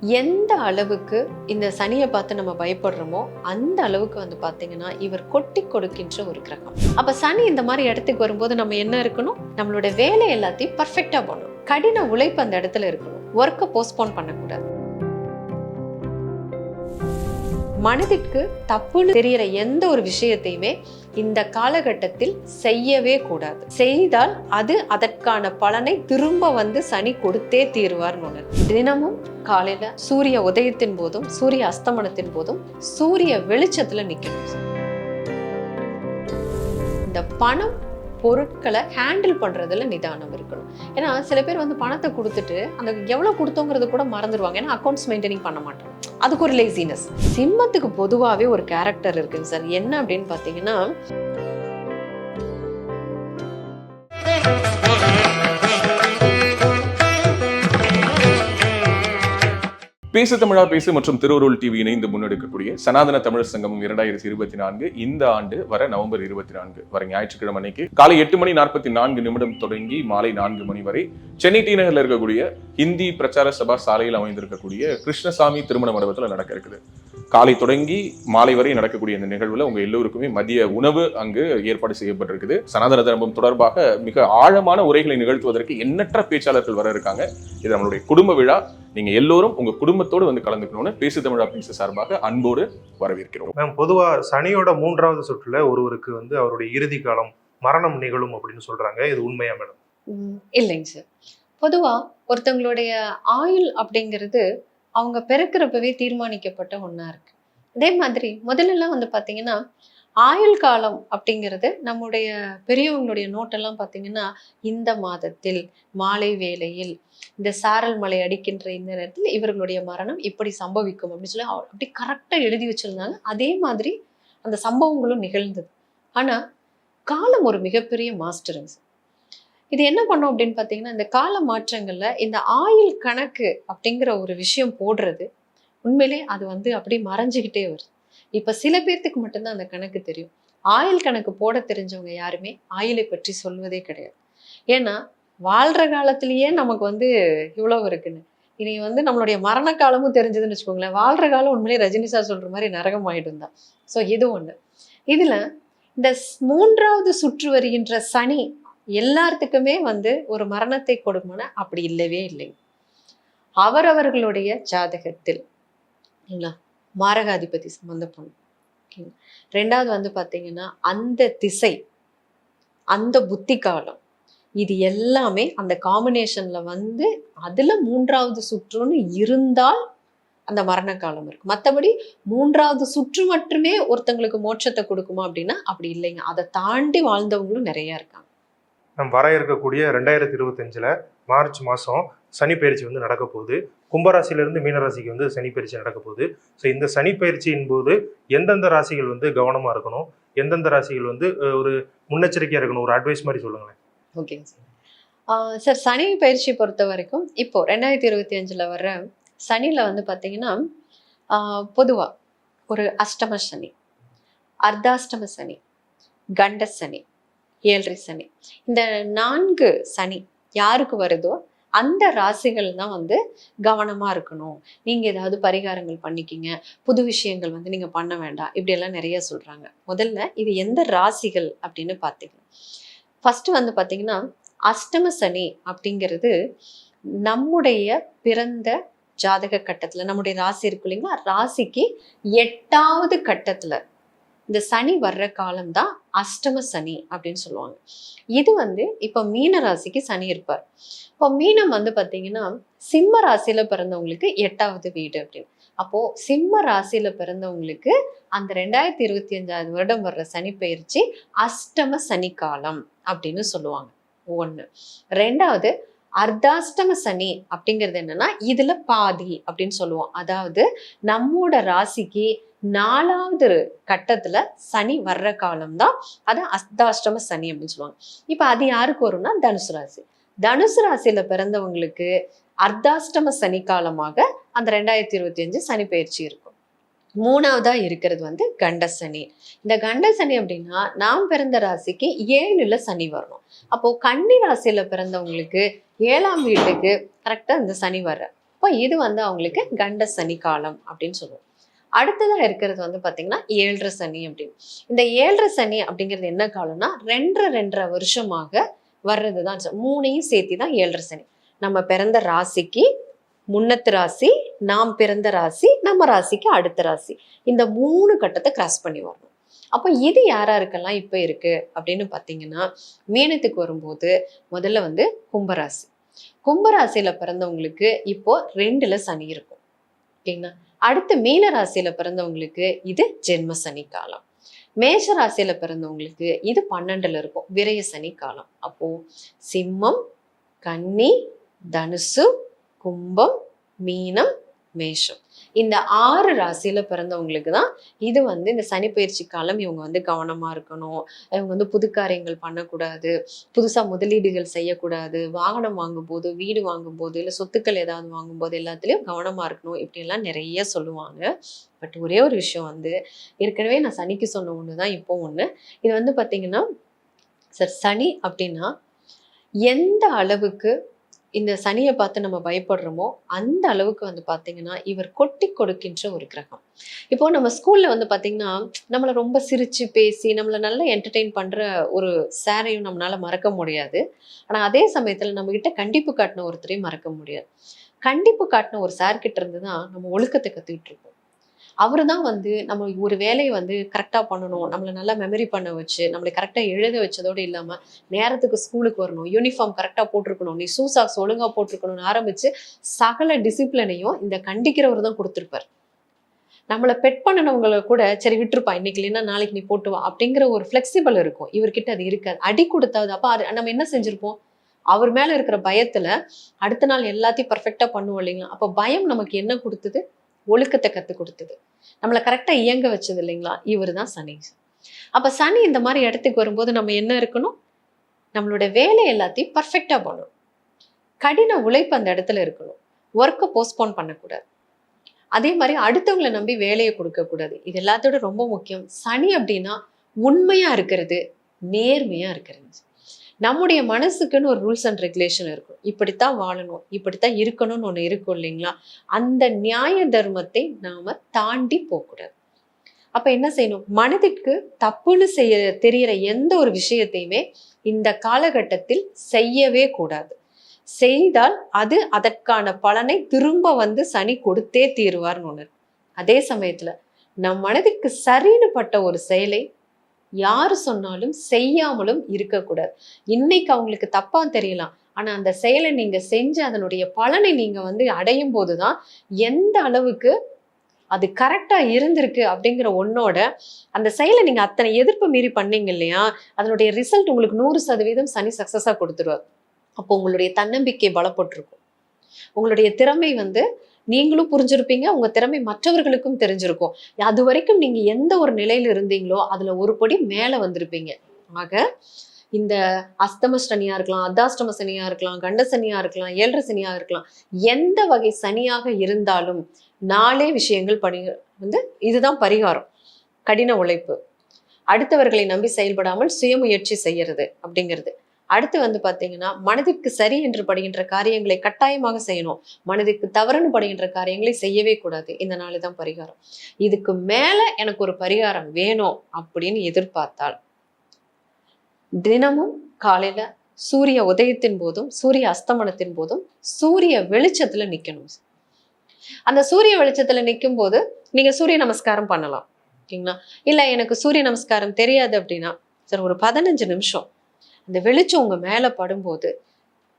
எந்த அளவுக்கு இந்த சனியை பார்த்து நம்ம பயப்படுறோமோ அந்த அளவுக்கு வந்து பார்த்தீங்கன்னா இவர் கொட்டி கொடுக்கின்ற ஒரு கிரகம். அப்போ சனி இந்த மாதிரி இடத்துக்கு வரும்போது நம்ம என்ன இருக்கணும்? நம்மளோட வேலை எல்லாத்தையும் பர்ஃபெக்டாக பண்ணணும். கடின உழைப்பு அந்த இடத்துல இருக்கணும். ஒர்க்கை போஸ்ட்போன் பண்ணக்கூடாது. மனதிற்கு தப்புன்னு தெரியற எந்த ஒரு விஷயத்தையுமே இந்த காலகட்டத்தில் செய்யவே கூடாது. செய்தால் அது அதற்கான பலனை திரும்ப வந்து சனி கொடுத்தே தீர்வார் தினமும் காலையில சூரிய உதயத்தின் போதும் சூரிய அஸ்தமனத்தின் போதும் சூரிய வெளிச்சத்துல நிக்கணும். இந்த பணம் பொருட்களை ஹேண்டில் பண்ணுறதுல நிதானம் இருக்கணும். ஏன்னா சில பேர் வந்து பணத்தை கொடுத்துட்டு அந்த எவ்வளோ கொடுத்தோங்கிறது கூட மறந்துடுவாங்க ஏன்னா அக்கௌண்ட்ஸ் மெயின்டைனிங் பண்ண மாட்டாங்க. அதுக்கு ஒரு லேசினஸ் சிம்மத்துக்கு பொதுவாகவே ஒரு கேரக்டர் இருக்குங்க சார். என்ன அப்படின்னு பார்த்தீங்கன்னா பேசு தமிழா பேசு மற்றும் திருவருள் டிவி இணைந்து முன்னெடுக்கக்கூடிய சனாதன தமிழர் சங்கமம் இரண்டாயிரத்தி இருபத்தி நான்கு இந்த ஆண்டு வர நவம்பர் இருபத்தி நான்கு வர ஞாயிற்றுக்கிழமை அன்னைக்கு காலை எட்டு மணி நாற்பத்தி நான்கு நிமிடம் தொடங்கி மாலை நான்கு மணி வரை சென்னை டி நகரில் இருக்கக்கூடிய ஹிந்தி பிரச்சார சபா சாலையில் அமைந்திருக்கக்கூடிய கிருஷ்ணசாமி திருமண மண்டபத்தில் நடக்க இருக்குது. காலை தொடங்கி மாலை வரை நடக்கக்கூடிய இந்த நிகழ்வுல உங்க எல்லோருக்குமே மதிய உணவு அங்கு ஏற்பாடு செய்யப்பட்டிருக்குது. சனாதன தர்மம் தொடர்பாக மிக ஆழமான உரைகளை நிகழ்த்துவதற்கு எண்ணற்ற பேச்சாளர்கள் வர இருக்காங்க. இது நம்மளுடைய குடும்ப விழா. நீங்க எல்லோரும் உங்க குடும்பத்தோடு வந்து கலந்துக்கணும்னு பேசு தமிழா பேசு சார்பாக அன்போடு வரவேற்கிறோம். மேம் பொதுவா சனியோட மூன்றாவது சுற்றுல ஒருவருக்கு வந்து அவருடைய இறுதி காலம் மரணம் நிகழும் அப்படின்னு சொல்றாங்க. இது உண்மையா மேடம்? இல்லைங்க சார். பொதுவா ஒருத்தவங்களுடைய ஆயுள் அப்படிங்கிறது அவங்க பிறக்கிறப்பவே தீர்மானிக்கப்பட்ட ஒண்ணா இருக்கு. அதே மாதிரி முதல்லலாம் வந்து பாத்தீங்கன்னா ஆயுள் காலம் அப்படிங்கிறது நம்முடைய பெரியவங்களுடைய நோட்டெல்லாம் பார்த்தீங்கன்னா இந்த மாதத்தில் மாலை வேளையில் இந்த சாரல் மலை அடிக்கின்ற இந்த நேரத்தில் இவர்களுடைய மரணம் இப்படி சம்பவிக்கும் அப்படின்னு சொல்லி அப்படி கரெக்டாக எழுதி வச்சுருந்தாங்க. அதே மாதிரி அந்த சம்பவங்களும் நிகழ்ந்தது. ஆனால் காலம் ஒரு மிகப்பெரிய மாஸ்டருங்க இது என்ன பண்ணோம் அப்படின்னு பார்த்தீங்கன்னா இந்த கால மாற்றங்களில் இந்த ஆயுள் கணக்கு அப்படிங்கிற ஒரு விஷயம் போடுறது உண்மையிலே அது வந்து அப்படி மறைஞ்சுக்கிட்டே வருது. இப்போ சில பேர்த்துக்கு மட்டும்தான் அந்த கணக்கு தெரியும். ஆயில் கணக்கு போட தெரிஞ்சவங்க யாருமே ஆயுளை பற்றி சொல்வதே கிடையாது. ஏன்னா வாழ்கிற காலத்திலேயே நமக்கு வந்து இவ்வளவு இருக்குன்னு. இனி வந்து நம்மளுடைய மரண காலமும் தெரிஞ்சதுன்னு வச்சுக்கோங்களேன். வாழ்கிற காலம் உண்மையிலே ரஜினி சார் சொல்கிற மாதிரி நரகம் ஆயிடும் தான். ஸோ இது ஒன்று இதில் இந்த மூன்றாவது சுற்று வருகின்ற சனி எல்லாத்துக்குமே வந்து ஒரு மரணத்தை கொடுக்கும்னா அப்படி இல்லவே இல்லை. அவரவர்களுடைய ஜாதகத்தில். மாரகாதிபதி சம்பந்தப்படும். ஓகேங்களா ரெண்டாவது வந்து பார்த்தீங்கன்னா அந்த திசை அந்த புத்தி காலம் இது எல்லாமே அந்த காம்பினேஷனில் வந்து அதில் மூன்றாவது சுற்றுன்னு இருந்தால் அந்த மரண காலம் இருக்கு. மற்றபடி மூன்றாவது சுற்று மட்டுமே ஒருத்தங்களுக்கு மோட்சத்தை கொடுக்குமா அப்படின்னா அப்படி இல்லைங்க. அதை தாண்டி வாழ்ந்தவங்களும் நிறைய இருக்காங்க. நம்ம வர இருக்கக்கூடிய ரெண்டாயிரத்தி இருபத்தஞ்சில் மார்ச் மாதம் சனி பயிற்சி வந்து நடக்க போகுது. கும்பராசிலிருந்து மீனராசிக்கு வந்து சனி பயிற்சி நடக்க போகுது. ஸோ இந்த சனி பயிற்சியின் போது எந்தெந்த ராசிகள் வந்து கவனமாக இருக்கணும்? எந்தெந்த ராசிகள் வந்து ஒரு முன்னெச்சரிக்கையாக இருக்கணும்? ஒரு அட்வைஸ் மாதிரி சொல்லுங்களேன். ஓகேங்க சார் சார் சனி பயிற்சி பொறுத்த வரைக்கும் இப்போ ரெண்டாயிரத்தி இருபத்தி அஞ்சில் வர்ற சனியில் வந்து பார்த்தீங்கன்னா பொதுவாக ஒரு அஷ்டம சனி அர்த்தாஷ்டம சனி கண்ட சனி ஏழரை சனி. இந்த நான்கு சனி யாருக்கு வருதோ அந்த ராசிகள் தான் வந்து கவனமா இருக்கணும். நீங்க ஏதாவது பரிகாரங்கள் பண்ணிக்கிங்க. புது விஷயங்கள் வந்து நீங்க பண்ண வேண்டாம். இப்படியெல்லாம் நிறைய சொல்றாங்க. முதல்ல இது எந்த ராசிகள் அப்படின்னு பார்த்தீங்கன்னா ஃபர்ஸ்ட் வந்து பார்த்தீங்கன்னா அஷ்டம சனி அப்படிங்கிறது நம்முடைய பிறந்த ஜாதக கட்டத்துல நம்முடைய ராசி இருக்கு இல்லைங்களா? ராசிக்கு எட்டாவது கட்டத்துல இந்த சனி வர்ற காலம் தான் அஷ்டம சனி அப்படின்னு சொல்லுவாங்க. இது வந்து இப்போ மீன ராசிக்கு சனி இருப்பார். இப்போ மீனம் வந்து பார்த்தீங்கன்னா சிம்ம ராசியில பிறந்தவங்களுக்கு எட்டாவது வீடு அப்படின்னு. அப்போ சிம்ம ராசியில பிறந்தவங்களுக்கு அந்த ரெண்டாயிரத்தி இருபத்தி அஞ்சாவது வருடம் வர்ற சனி பயிற்சி அஷ்டம சனி காலம் அப்படின்னு சொல்லுவாங்க. ஒன்று ரெண்டாவது அர்த்தாஷ்டம சனி அப்படிங்கிறது என்னன்னா இதுல பாதி அப்படின்னு சொல்லுவோம். அதாவது நம்மோட ராசிக்கு நாலாவது கட்டத்துல சனி வர்ற காலம் தான் அது அஸ்தாஷ்டம சனி அப்படின்னு சொல்லுவாங்க. இப்ப அது யாருக்கு வரும்னா தனுசு ராசி. தனுசு ராசியில பிறந்தவங்களுக்கு அர்த்தாஷ்டம சனி காலமாக அந்த ரெண்டாயிரத்தி இருபத்தி அஞ்சு சனி பயிற்சி இருக்கும். மூணாவதா இருக்கிறது வந்து கண்ட சனி. இந்த கண்டசனி அப்படின்னா நாம் பிறந்த ராசிக்கு ஏழுல சனி வரணும். அப்போ கன்னி ராசியில பிறந்தவங்களுக்கு ஏழாம் வீட்டுக்கு கரெக்டா இந்த சனி வர்ற அப்போ இது வந்து அவங்களுக்கு கண்ட சனி காலம் அப்படின்னு சொல்லுவோம். அடுத்ததாக இருக்கிறது வந்து பார்த்தீங்கன்னா ஏழரை சனி அப்படின்னு. இந்த ஏழரை சனி அப்படிங்கிறது என்ன காலம்னா ரெண்டரை ரெண்டரை வருஷமாக வர்றது தான் மூணையும் சேர்த்து தான் ஏழரை சனி. நம்ம பிறந்த ராசிக்கு முன்னத்து ராசி நாம் பிறந்த ராசி நம்ம ராசிக்கு அடுத்த ராசி. இந்த மூணு கட்டத்தை கிராஸ் பண்ணி வரணும். அப்போ இது யார் யாருக்கெல்லாம் இப்போ இருக்குது அப்படின்னு பார்த்தீங்கன்னா மீனத்துக்கு வரும்போது முதல்ல வந்து கும்பராசி. கும்பராசியில் பிறந்தவங்களுக்கு இப்போ ரெண்டில் சனி இருக்கும். ஓகேங்களா? அடுத்து மீன ராசியில பிறந்தவங்களுக்கு இது ஜென்ம சனி காலம். மேஷ ராசியில பிறந்தவங்களுக்கு இது பன்னெண்டுல இருக்கும். விரய சனி காலம். அப்போ சிம்மம் கன்னி தனுசு கும்பம் மீனம் மேஷம். இந்த ஆறு ராசியில பிறந்தவங்களுக்கு தான் இது வந்து இந்த சனி பயிற்சி காலம் இவங்க வந்து கவனமா இருக்கணும். இவங்க வந்து புது காரியங்கள் பண்ணக்கூடாது. புதுசா முதலீடுகள் செய்யக்கூடாது. வாகனம் வாங்கும்போது வீடு வாங்கும்போது இல்லை சொத்துக்கள் ஏதாவது வாங்கும்போது எல்லாத்துலேயும் கவனமா இருக்கணும் இப்படிலாம் நிறைய சொல்லுவாங்க. பட் ஒரே ஒரு விஷயம் வந்து ஏற்கனவே நான் சனிக்கு சொன்ன ஒன்று தான் இப்போ ஒன்று இது வந்து பார்த்தீங்கன்னா சார் சனி அப்படின்னா எந்த அளவுக்கு இந்த சனியை பார்த்து நம்ம பயப்படுறோமோ அந்த அளவுக்கு வந்து பார்த்தீங்கன்னா இவர் கொட்டி கொடுக்கின்ற ஒரு கிரகம். இப்போ நம்ம ஸ்கூல்ல வந்து பார்த்தீங்கன்னா நம்மளை ரொம்ப சிரிச்சு பேசி நம்மளை நல்லா என்டர்டெயின் பண்ற ஒரு சாரையும் நம்மளால மறக்க முடியாது. ஆனா அதே சமயத்துல நம்ம கிட்ட கண்டிப்பு காட்டின ஒருத்தரையும் மறக்க முடியாது. கண்டிப்பு காட்டின ஒரு சார் கிட்ட இருந்து தான் நம்ம ஒழுக்கத்தை கத்துக்கிட்டு இருக்கோம் அவர் தான் வந்து நம்ம ஒரு வேலையை வந்து கரெக்டாக பண்ணணும். நம்மளை நல்லா மெமரி பண்ண வச்சு நம்மளை கரெக்டாக எழுத வச்சதோடு இல்லாமல் நேரத்துக்கு ஸ்கூலுக்கு வரணும் யூனிஃபார்ம் கரெக்டாக போட்டிருக்கணும் நீ ஷூ சாக்ஸ் ஒழுங்காக போட்டிருக்கணும்னு ஆரம்பித்து சகல டிசிப்ளினையும் இந்த கண்டிக்கிறவர் தான் கொடுத்துருப்பார். நம்மளை பெட் பண்ணினவங்களை கூட சரி விட்டுருப்பா இன்னைக்கு இல்லைன்னா நாளைக்கு நீ போட்டு வா அப்படிங்கிற ஒரு ஃப்ளெக்சிபிள் இருக்கும். இவர்கிட்ட அது இருக்காது. அடி கொடுத்தாவது அப்போ அது நம்ம என்ன செஞ்சுருப்போம்? அவர் மேலே இருக்கிற பயத்தில் அடுத்த நாள் எல்லாத்தையும் பர்ஃபெக்டாக பண்ணுவோம் இல்லைங்களா? அப்போ பயம் நமக்கு என்ன கொடுத்தது? ஒழுக்கத்தை கற்றுக் கொடுத்தது. நம்மளை கரெக்டாக இயங்க வச்சது இல்லைங்களா? இவர் தான் சனி. அப்போ சனி இந்த மாதிரி இடத்துக்கு வரும்போது நம்ம என்ன இருக்கணும்? நம்மளோட வேலை எல்லாத்தையும் பர்ஃபெக்டாக பண்ணணும். கடின உழைப்பு அந்த இடத்துல இருக்கணும். ஒர்க்கை போஸ்ட்போன் பண்ணக்கூடாது. அதே மாதிரி அடுத்தவங்களை நம்பி வேலையை கொடுக்கக்கூடாது. இது எல்லாத்தோட ரொம்ப முக்கியம். சனி அப்படின்னா உண்மையாக இருக்கிறது நேர்மையாக இருக்கிறது. நம்முடைய மனசுக்குன்னு ஒரு ரூல்ஸ் அண்ட் ரெகுலேஷன் இருக்கும். இப்படித்தான் வாழணும் இப்படித்தான் இருக்கணும்னு ஒன்று இருக்கும் இல்லைங்களா? அந்த நியாய தர்மத்தை நாம் தாண்டி போகக்கூடாது. அப்போ என்ன செய்யணும்? மனதிற்கு தப்புன்னு செய்ய தெரிகிற எந்த ஒரு விஷயத்தையுமே இந்த காலகட்டத்தில் செய்யவே கூடாது. செய்தால் அது அதற்கான பலனை திரும்ப வந்து சனி கொடுத்தே தீருவார்னு ஒன்று அதே சமயத்தில் நம் மனதிற்கு சரின்னு பட்ட ஒரு செயலை யாரு சொன்னாலும் செய்யாமலும் இருக்கக்கூடாது. இன்னைக்கு அவங்களுக்கு தப்பா தெரியலாம். ஆனா அந்த செயலை நீங்க செஞ்சு அதனுடைய பலனை நீங்க வந்து அடையும் போதுதான் எந்த அளவுக்கு அது கரெக்டா இருந்திருக்கு அப்படிங்கிற ஒன்னோட அந்த செயலை நீங்க அத்தனை எதிர்ப்பு மீறி பண்ணீங்க இல்லையா? அதனுடைய ரிசல்ட் உங்களுக்கு நூறு சதவீதம் சனி சக்சஸா கொடுத்துருவார். அப்போ உங்களுடைய தன்னம்பிக்கை பலப்பட்டிருக்கும். உங்களுடைய திறமை வந்து நீங்களும் புரிஞ்சிருப்பீங்க உங்க திறமை மற்றவர்களுக்கும் தெரிஞ்சிருக்கும். அது வரைக்கும் நீங்க எந்த ஒரு நிலையில இருந்தீங்களோ அதுல ஒரு படி மேல வந்திருப்பீங்க. ஆக இந்த அஸ்தம சனியா இருக்கலாம் அர்த்தாஷ்டம சனியா இருக்கலாம் கண்ட சனியா இருக்கலாம் ஏழரை சனியா இருக்கலாம் எந்த வகை சனியாக இருந்தாலும் நாலே விஷயங்கள் படி வந்து இதுதான் பரிகாரம். கடின உழைப்பு. அடுத்தவர்களை நம்பி செயல்படாமல் சுயமுயற்சி செய்யறது அப்படிங்கிறது. அடுத்து வந்து பார்த்தீங்கன்னா மனதிற்கு சரி என்று படுகின்ற காரியங்களை கட்டாயமாக செய்யணும். மனதிற்கு தவறுன்னு படுகின்ற காரியங்களை செய்யவே கூடாது. இந்த நாள் தான் பரிகாரம். இதுக்கு மேலே எனக்கு ஒரு பரிகாரம் வேணும் அப்படின்னு எதிர்பார்த்தால் தினமும் காலையில் சூரிய உதயத்தின் போதும் சூரிய அஸ்தமனத்தின் போதும் சூரிய வெளிச்சத்தில் நிற்கணும் அந்த சூரிய வெளிச்சத்தில் நிற்கும் போது நீங்கள் சூரிய நமஸ்காரம் பண்ணலாம். ஓகேங்களா? இல்லை எனக்கு சூரிய நமஸ்காரம் தெரியாது அப்படின்னா சரி ஒரு பதினஞ்சு நிமிஷம் அந்த வெளிச்சம் உங்கள் மேலே படும்போது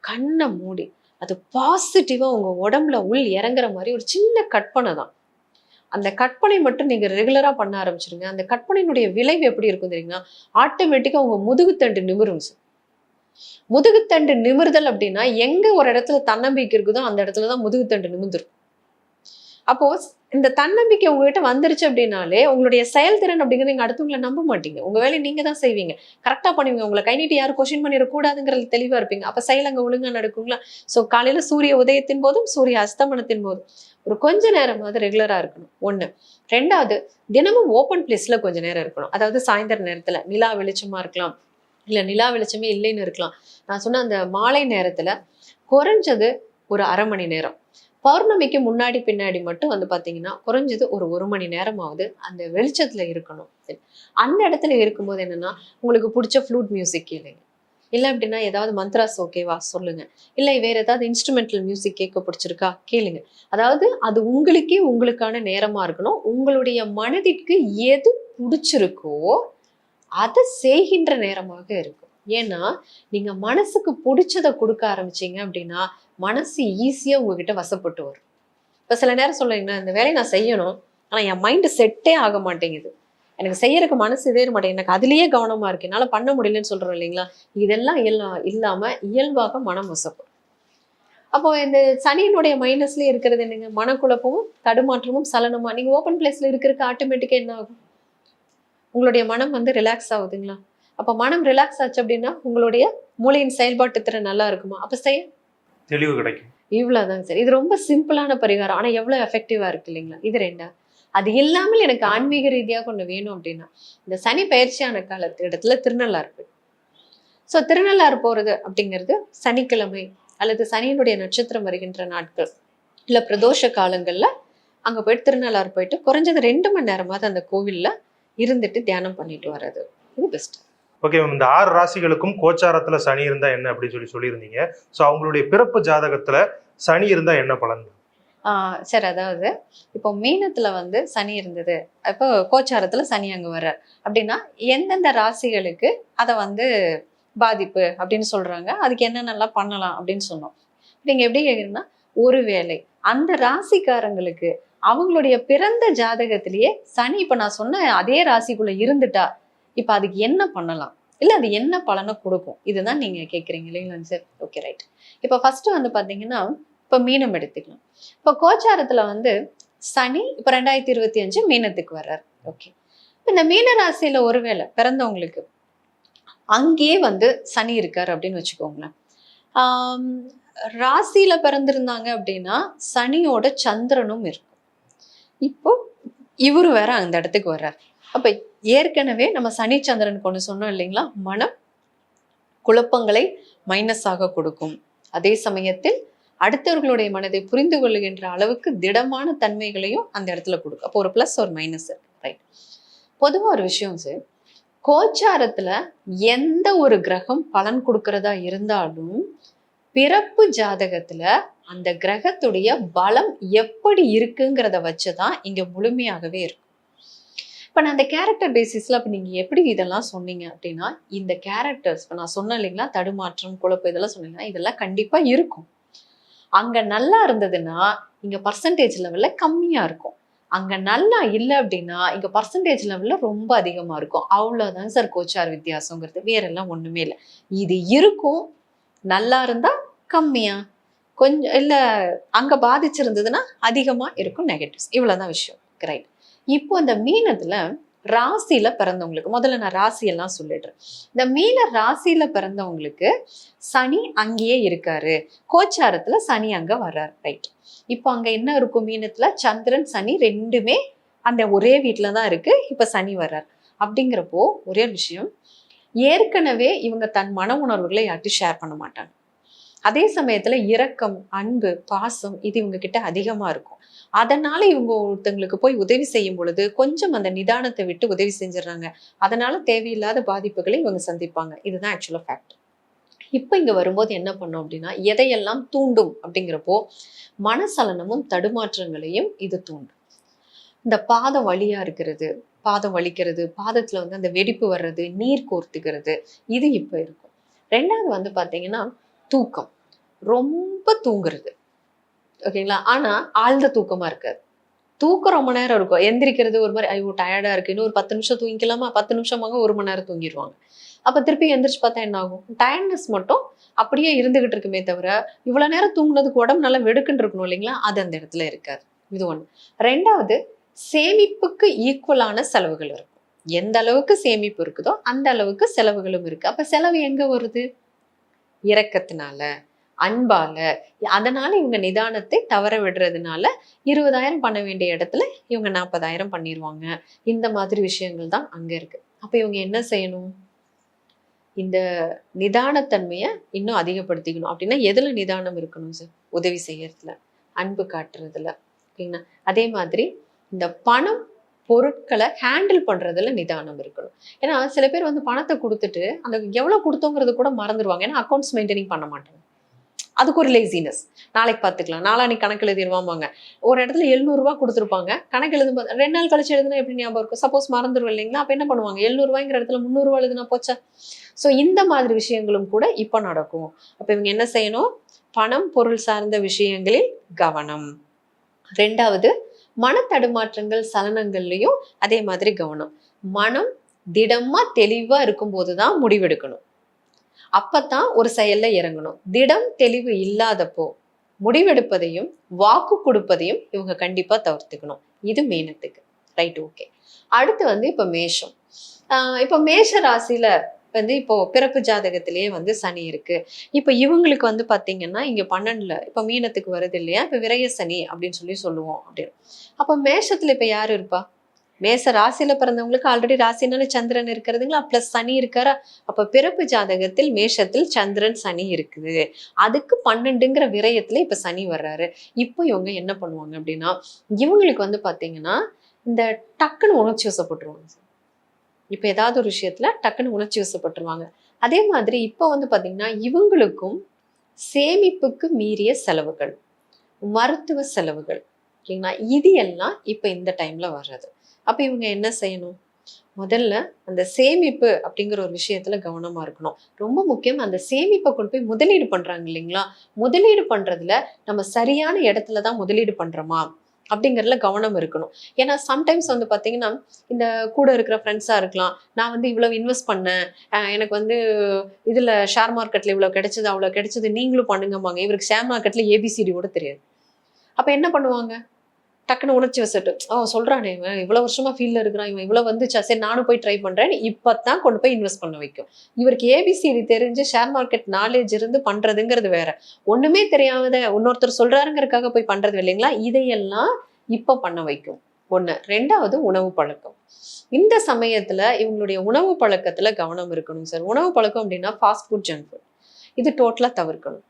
கண்ணை மூடி அது பாசிட்டிவாக உங்கள் உடம்புல உள் இறங்குற மாதிரி ஒரு சின்ன கற்பனை தான். அந்த கற்பனை மட்டும் நீங்கள் ரெகுலராக பண்ண ஆரம்பிச்சிருங்க. அந்த கற்பனையினுடைய விளைவு எப்படி இருக்கும் தெரியுங்களா? ஆட்டோமேட்டிக்காக உங்கள் முதுகுத்தண்டு நிமிரும் சார் முதுகுத்தண்டு நிமிர்தல் அப்படின்னா எங்கே ஒரு இடத்துல தன்னம்பிக்கை இருக்குதோ அந்த இடத்துல தான் முதுகுத்தண்டு நிமிர்ந்துருக்கும். அப்போ இந்த தன்னம்பிக்கை உங்ககிட்ட வந்துருச்சு அப்படின்னாலே உங்களுடைய செயல்திறன் அப்படிங்கிறது நீங்க அடுத்தவங்களை நம்ப மாட்டீங்க. உங்க வேலையை நீங்க தான் செய்வீங்க. கரெக்டா பண்ணுவீங்க. உங்களை கை நீட்டி யாரும் கொஸ்டின் பண்ணிடக்கூடாதுங்கிறது தெளிவா இருப்பீங்க. அப்ப செயல் அங்க ஒழுங்கா நடக்குங்களா? சோ காலையில சூரிய உதயத்தின் போதும் சூரிய அஸ்தமனத்தின் போதும். ஒரு கொஞ்ச நேரமாவது ரெகுலரா இருக்கணும். ஒண்ணு. ரெண்டாவது தினமும் ஓப்பன் பிளேஸ்ல கொஞ்ச நேரம் இருக்கணும். அதாவது சாயந்தர நேரத்துல நிலா வெளிச்சமா இருக்கலாம். இல்ல நிலா வெளிச்சமே இல்லைன்னு இருக்கலாம். நான் சொன்ன அந்த மாலை நேரத்துல குறைஞ்சது ஒரு அரை மணி நேரம். பௌர்ணமிக்கு முன்னாடி பின்னாடி மட்டும் வந்து பார்த்தீங்கன்னா குறைஞ்சது ஒரு ஒரு மணி நேரமாவது அந்த வெளிச்சத்தில் இருக்கணும். அந்த இடத்துல இருக்கும்போது என்னென்னா உங்களுக்கு பிடிச்ச ஃப்ளூட் மியூசிக் கேளுங்க. இல்லை அப்படின்னா ஏதாவது மந்த்ராஸ் ஓகேவா சொல்லுங்க. இல்லை வேற ஏதாவது இன்ஸ்ட்ருமெண்டல் மியூசிக் கேட்க பிடிச்சிருக்கா கேளுங்க. அதாவது அது உங்களுக்கே உங்களுக்கான நேரமா இருக்கணும். உங்களுடைய மனதிற்கு எது பிடிச்சிருக்கோ அதை செய்கின்ற நேரமாக இருக்கும். ஏன்னா நீங்க மனசுக்கு பிடிச்சதை கொடுக்க ஆரம்பிச்சீங்க அப்படின்னா மனசு ஈஸியா உங்ககிட்ட வசப்பட்டு வரும். இப்ப சில நேரம் சொல்லுறீங்கன்னா இந்த வேலையை நான் செய்யணும் ஆனா என் மைண்டு செட்டே ஆக மாட்டேங்குது. எனக்கு செய்யறதுக்கு மனசு இதே மாட்டேங்குது. எனக்கு அதுலயே கவனமா இருக்கு. என்னால பண்ண முடியலன்னு சொல்றோம் இல்லைங்களா? இதெல்லாம் எல்லாம் இல்லாம இயல்பாக மனம் வசப்படும். அப்போ இந்த சனியினுடைய மைனஸ்ல இருக்கிறது என்னங்க? மனக்குழப்பமும் தடுமாற்றமும் சலனமா. நீங்க ஓப்பன் பிளேஸ்ல இருக்கிறதுக்கு ஆட்டோமேட்டிக்கா என்ன ஆகும்? உங்களுடைய மனம் வந்து ரிலாக்ஸ் ஆகுதுங்களா? அப்ப மனம் ரிலாக்ஸ் ஆச்சு அப்படின்னா உங்களுடைய மூளையின் செயல்பாட்டு திறன் நல்லா இருக்குமா? அப்ப செய்ய? தெளிவு கிடைக்கும். இவ்வளவுதாங்க சார். இது ரொம்ப சிம்பிளான பரிகாரம். ஆனா எவ்வளவு எஃபெக்டிவா இருக்கு இல்லைங்களா? இது ரெண்டா? அது இல்லாமல் எனக்கு ஆன்மீக ரீதியாக ஒண்ணு வேணும் அப்படின்னா இந்த சனி பயிற்சியான காலத்து இடத்துல திருநள்ளாறு போய். ஸோ திருநள்ளாறு போறது அப்படிங்கிறது சனிக்கிழமை அல்லது சனியினுடைய நட்சத்திரம் வருகின்ற நாட்கள் இல்ல பிரதோஷ காலங்கள்ல அங்க போயிட்டு திருநள்ளாறு போயிட்டு குறைஞ்சது ரெண்டு மணி நேரமாவது அந்த கோவில்ல இருந்துட்டு தியானம் பண்ணிட்டு வர்றது. இது பெஸ்ட் ஓகே மேம் இந்த ஆறு ராசிகளுக்கும் கோச்சாரத்தில் சனி இருந்தால் என்ன அப்படின்னு சொல்லி சொல்லியிருந்தீங்க. ஸோ அவங்களுடைய பிறப்பு ஜாதகத்தில் சனி இருந்தால் என்ன பலன்? சார் சரி அதாவது இப்போ மீனத்துல வந்து சனி இருந்தது. இப்போ கோச்சாரத்துல சனி அங்க வர்றார். அப்படின்னா எந்தெந்த ராசிகளுக்கு அதை வந்து பாதிப்பு அப்படின்னு சொல்றாங்க. அதுக்கு என்னென்னலாம் பண்ணலாம் அப்படின்னு சொன்னோம். நீங்க எப்படி கேக்குறீங்கன்னா ஒருவேளை அந்த ராசிக்காரங்களுக்கு அவங்களுடைய பிறந்த ஜாதகத்திலேயே சனி இப்ப நான் சொன்ன அதே ராசிக்குள்ள இருந்துட்டா இப்போ அதுக்கு என்ன பண்ணலாம்? இல்ல அது என்ன பலனை கொடுக்கும்? இதுதான் நீங்க கேட்குறீங்க இல்லைங்களா சார் ஓகே ரைட் இப்போ ஃபர்ஸ்ட் வந்து பார்த்தீங்கன்னா இப்போ மீனம் எடுத்துக்கலாம். இப்போ கோச்சாரத்துல வந்து சனி இப்போ ரெண்டாயிரத்தி இருபத்தி அஞ்சு மீனத்துக்கு வர்றார். ஓகே இந்த மீன ராசியில ஒருவேளை பிறந்தவங்களுக்கு அங்கேயே வந்து சனி இருக்கார் அப்படின்னு வச்சுக்கோங்களேன். ஆம், ராசியில பிறந்திருந்தாங்க அப்படின்னா சனியோட சந்திரனும் இருக்கும். இப்போ இவரு வேற அந்த இடத்துக்கு வர்றார். அப்போ ஏற்கனவே நம்ம சனி சந்திரன் கொண்டு சொன்னோம் இல்லைங்களா? மனம் குழப்பங்களை மைனஸ் ஆக கொடுக்கும். அதே சமயத்தில் அடுத்தவர்களுடைய மனதை புரிந்து கொள்ளுகின்ற அளவுக்கு திடமான தன்மைகளையும் அந்த இடத்துல கொடுக்கும். அப்போ ஒரு ப்ளஸ் ஒரு மைனஸ் இருக்கு. ரைட் பொதுவாக ஒரு விஷயம் சார் கோச்சாரத்துல எந்த ஒரு கிரகம் பலன் கொடுக்கறதா இருந்தாலும் பிறப்பு ஜாதகத்துல அந்த கிரகத்துடைய பலம் எப்படி இருக்குங்கிறத வச்சுதான் இங்க முழுமையாகவே இருக்கும். இப்போ நான் அந்த கேரக்டர் பேசிஸில் அப்போ நீங்கள் எப்படி இதெல்லாம் சொன்னீங்க அப்படின்னா இந்த கேரக்டர்ஸ் இப்போ நான் சொன்னேன் இல்லைங்களா? தடுமாற்றம் குழப்பம் இதெல்லாம் சொன்னீங்கன்னா இதெல்லாம் கண்டிப்பாக இருக்கும். அங்கே நல்லா இருந்ததுன்னா இங்கே பர்சன்டேஜ் லெவலில் கம்மியாக இருக்கும். அங்கே நல்லா இல்லை அப்படின்னா இங்கே பர்சன்டேஜ் லெவலில் ரொம்ப அதிகமாக இருக்கும். அவ்வளோதான் சார் கோச்சார் வித்தியாசங்கிறது. வேறெல்லாம் ஒன்றுமே இல்லை. இது இருக்கும். நல்லா இருந்தால் கம்மியாக கொஞ்சம் இல்லை அங்கே பாதிச்சிருந்ததுன்னா அதிகமாக இருக்கும் நெகட்டிவ்ஸ் இவ்வளோதான் விஷயம். ரைட் இப்போ இந்த மீனத்துல ராசியில பிறந்தவங்களுக்கு முதல்ல நான் ராசியெல்லாம் சொல்லிடுறேன். இந்த மீன ராசியில பிறந்தவங்களுக்கு சனி அங்கேயே இருக்காரு. கோச்சாரத்துல சனி அங்க வர்றார். ரைட் இப்போ அங்க என்ன இருக்கும் மீனத்துல? சந்திரன் சனி ரெண்டுமே அந்த ஒரே வீட்டில தான் இருக்கு. இப்ப சனி வர்றார். அப்படிங்கிறப்போ ஒரே விஷயம் ஏற்கனவே இவங்க தன் மன உணர்வுகளை யார்ட்டும் ஷேர் பண்ண மாட்டாங்க. அதே சமயத்துல இரக்கம் அன்பு பாசம் இது இவங்க கிட்ட அதிகமா இருக்கும். அதனால இவங்க ஒருத்தங்களுக்கு போய் உதவி செய்யும் பொழுது கொஞ்சம் அந்த நிதானத்தை விட்டு உதவி செஞ்சிடறாங்க. அதனால தேவையில்லாத பாதிப்புகளை இவங்க சந்திப்பாங்க. இதுதான் ஆக்சுவலா ஃபேக்ட் இப்போ இங்க வரும்போது என்ன பண்ணோம் அப்படின்னா எதையெல்லாம் தூண்டும் அப்படிங்கிறப்போ மனசலனமும் தடுமாற்றங்களையும் இது தூண்டும். இந்த பாதம் வழியாக இருக்கிறது பாதம் வலிக்கிறது பாதத்துல வந்து அந்த வெடிப்பு வர்றது நீர் கோர்த்துக்கிறது இது இப்போ இருக்கும். ரெண்டாவது வந்து பார்த்தீங்கன்னா தூக்கம். ரொம்ப தூங்குறது. ஓகேங்களா? ஆனால் ஆழ்ந்த தூக்கமாக இருக்காது. தூக்கம் ரொம்ப நேரம் இருக்கும் எந்திரிக்கிறது ஒரு மாதிரி ஐயோ டயர்டாக இருக்கு. இன்னும் ஒரு பத்து நிமிஷம் தூங்கிக்கலாமா? பத்து நிமிஷமாக ஒரு மணி நேரம் தூங்கிடுவாங்க அப்போ திருப்பி எந்திரிச்சு பார்த்தா என்ன ஆகும்? டயர்ட்னஸ் மட்டும் அப்படியே இருந்துகிட்டு இருக்குமே தவிர இவ்வளோ நேரம் தூங்குனதுக்கு உடம்பு நல்லா வெடுக்குன்னு இருக்கணும் இல்லைங்களா? அது அந்த இடத்துல இருக்காது. இது ஒன்று ரெண்டாவது சேமிப்புக்கு ஈக்குவலான செலவுகள் இருக்கும். எந்த அளவுக்கு சேமிப்பு இருக்குதோ அந்த அளவுக்கு செலவுகளும் இருக்குது அப்போ செலவு எங்கே வருது? இறக்கத்தினால அன்பால அதனால இவங்க நிதானத்தை தவற விடுறதுனால இருபதாயிரம் பண்ண வேண்டிய இடத்துல இவங்க நாற்பதாயிரம் பண்ணிடுவாங்க இந்த மாதிரி விஷயங்கள் தான் அங்க இருக்கு. அப்ப இவங்க என்ன செய்யணும்? இந்த நிதானத்தன்மையை இன்னும் அதிகப்படுத்திக்கணும். அப்படின்னா எதுல நிதானம் இருக்கணும் சார் உதவி செய்யறதுல அன்பு காட்டுறதுல ஓகேங்களா? அதே மாதிரி இந்த பணம் பொருட்களை ஹேண்டில் பண்றதுல நிதானம் இருக்கணும். ஏன்னா சில பேர் வந்து பணத்தை கொடுத்துட்டு அந்த எவ்வளவு கொடுத்தோங்கிறது கூட மறந்துடுவாங்க ஏன்னா அக்கௌண்ட்ஸ் மெயின்டைனிங் பண்ண மாட்டாங்க. அதுக்கு ஒரு லேசினஸ் நாளைக்கு பார்த்துக்கலாம். நாளானிக்கு கணக்கு எழுதிடுவாங்க ஒரு இடத்துல எழுநூறுபா கொடுத்துருப்பாங்க. கணக்கு எழுதும் போது ரெண்டு நாள் கழிச்சு எழுதுனா எப்படி ஞாபகம் இருக்கும்? சப்போஸ் மறந்துடும் இல்லைங்களா? அப்போ என்ன பண்ணுவாங்க? எழுநூறுவாங்கிற இடத்துல முந்நூறுவா எழுதுனா போச்சா? ஸோ இந்த மாதிரி விஷயங்களும் கூட இப்போ நடக்கும். அப்போ இவங்க என்ன செய்யணும்? பணம் பொருள் சார்ந்த விஷயங்களில் கவனம். ரெண்டாவது மனத்தடுமாற்றங்கள் சலனங்கள்லையும் அதே மாதிரி கவனம். மனம் திடமா தெளிவா இருக்கும்போது தான் முடிவெடுக்கணும். அப்பத்தான் ஒரு செயல்ல இறங்கணும். திடம் தெளிவு இல்லாதப்போ முடிவெடுப்பதையும் வாக்கு கொடுப்பதையும் இவங்க கண்டிப்பா தவிர்த்துக்கணும். இது மீனத்துக்கு. Right okay. அடுத்து வந்து இப்ப மேஷம். ஆஹ் இப்ப மேஷ ராசியில வந்து இப்போ பிறப்பு ஜாதகத்திலேயே வந்து சனி இருக்கு. இப்ப இவங்களுக்கு வந்து பாத்தீங்கன்னா இங்க பன்னெண்டுல இப்ப மீனத்துக்கு வருது இல்லையா? இப்ப விரய சனி அப்படின்னு சொல்லி சொல்லுவோம் அப்படின்னு. அப்ப மேஷத்துல இப்ப யாரு இருப்பா? மேச ராசியில பிறந்தவங்களுக்கு ஆல்ரெடி ராசினால சந்திரன் இருக்கிறதுங்களா? பிளஸ் சனி இருக்காரா? அப்ப பிறப்பு ஜாதகத்தில் மேஷத்தில் சந்திரன் சனி இருக்குது. அதுக்கு பன்னெண்டுங்கிற விரயத்துல இப்ப சனி வர்றாரு. இப்போ இவங்க என்ன பண்ணுவாங்க அப்படின்னா இவங்களுக்கு வந்து பாத்தீங்கன்னா இந்த டக்குன்னு உணர்ச்சி வசப்பட்டுருவாங்க இப்ப ஏதாவது ஒரு விஷயத்துல டக்குன்னு உணர்ச்சி வசப்பட்டுருவாங்க. அதே மாதிரி இப்போ வந்து பாத்தீங்கன்னா இவங்களுக்கும் சேமிப்புக்கு மீறிய செலவுகள் மருத்துவ செலவுகள் ஓகேங்களா? இது எல்லாம் இப்ப இந்த டைம்ல வர்றது. அப்ப இவங்க என்ன செய்யணும்? முதல்ல அந்த சேமிப்பு அப்படிங்கிற ஒரு விஷயத்துல கவனமா இருக்கணும். ரொம்ப முக்கியம் அந்த சேமிப்பை கொண்டு போய் முதலீடு பண்றாங்க இல்லைங்களா? முதலீடு பண்றதுல நம்ம சரியான இடத்துல தான் முதலீடு பண்றோமா? அப்படிங்கறதுல கவனம் இருக்கணும். ஏன்னா சம்டைம்ஸ் வந்து பாத்தீங்கன்னா இந்த கூட இருக்கிற ஃப்ரெண்ட்ஸா இருக்கலாம். நான் வந்து இவ்வளவு இன்வெஸ்ட் பண்ணேன். எனக்கு வந்து இதுல ஷேர் மார்க்கெட்ல இவ்வளவு கிடைச்சது அவ்வளவு கிடைச்சது நீங்களும் பண்ணுங்கம்பாங்க. இவருக்கு ஷேர் மார்க்கெட்ல ஏபிசிடி கூட தெரியாது. அப்ப என்ன பண்ணுவாங்க? டக்குன்னு உணர்ச்சி வசட்டு. அவன் சொல்றானே இவன் இவ்வளோ வருஷமா ஃபீல்டில் இருக்கிறான் இவன் இவ்வளோ வந்துச்சா சரி நானும் போய் ட்ரை பண்ணுறேன் இப்போ தான் கொண்டு போய் இன்வெஸ்ட் பண்ண வைக்கும். இவருக்கு ஏபிசிடி தெரிஞ்சு ஷேர் மார்க்கெட் நாலேஜ் இருந்து பண்ணுறதுங்கிறது வேற. ஒன்றுமே தெரியாத இன்னொருத்தர் சொல்கிறாருங்கிறதுக்காக போய் பண்ணுறது இல்லைங்களா? இதையெல்லாம் இப்போ பண்ண வைக்கும். ஒன்று ரெண்டாவது உணவு பழக்கம். இந்த சமயத்தில் இவங்களுடைய உணவு பழக்கத்தில் கவனம் இருக்கணும் சார் உணவு பழக்கம் அப்படின்னா ஃபாஸ்ட் ஃபுட் ஜங்க் ஃபுட் இது டோட்டலாக தவிர்க்கணும்.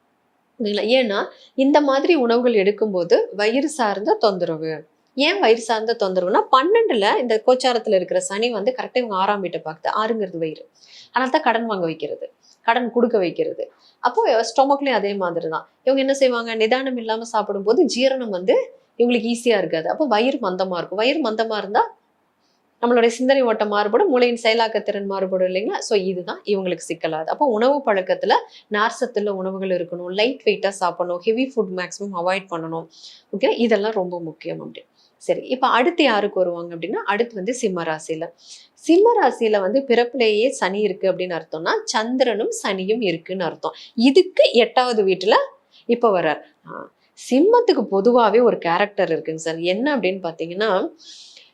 இல்லைங்களா ஏன்னா இந்த மாதிரி உணவுகள் எடுக்கும்போது வயிறு சார்ந்த தொந்தரவு. ஏன் வயிறு சார்ந்த தொந்தரவுனா பன்னெண்டுல இந்த கோச்சாரத்துல இருக்கிற சனி வந்து கரெக்டாக இவங்க ஆறாம் வீட்டை பார்க்குது. ஆறுங்கிறது வயிறு. அதனால தான் கடன் வாங்க வைக்கிறது. கடன் கொடுக்க வைக்கிறது. அப்போ ஸ்டொமக்லேயும் அதே மாதிரி தான். இவங்க என்ன செய்வாங்க? நிதானம் இல்லாமல் சாப்பிடும்போது ஜீரணம் வந்து இவங்களுக்கு ஈஸியாக இருக்காது. அப்போ வயிறு மந்தமாக இருக்கும். வயிறு மந்தமாக இருந்தால் நம்மளுடைய சிந்தனை ஓட்டம் மாறுபடும் மூளையின் செயலாக்கத்திறன் மாறுபடும் இல்லைங்களா? ஸோ இதுதான் இவங்களுக்கு சிக்கலாது அப்போ உணவு பழக்கத்துல நார்சத்துள்ள உணவுகள் இருக்கணும் லைட் வெயிட்டா சாப்பிடணும் ஹெவி ஃபுட் மேக்ஸிமம் அவாய்ட் பண்ணணும். ஓகே இதெல்லாம் ரொம்ப முக்கியம் அப்படி. சரி இப்போ அடுத்து யாருக்கு வருவாங்க அப்படின்னா அடுத்து வந்து சிம்ம ராசியில. சிம்ம ராசியில வந்து பிறப்புலேயே சனி இருக்கு அப்படின்னு அர்த்தம்னா சந்திரனும் சனியும் இருக்குன்னு அர்த்தம். இதுக்கு எட்டாவது வீட்டுல இப்போ வர்றார். சிம்மத்துக்கு பொதுவாகவே ஒரு கேரக்டர் இருக்குங்க சார். என்ன அப்படின்னு பார்த்தீங்கன்னா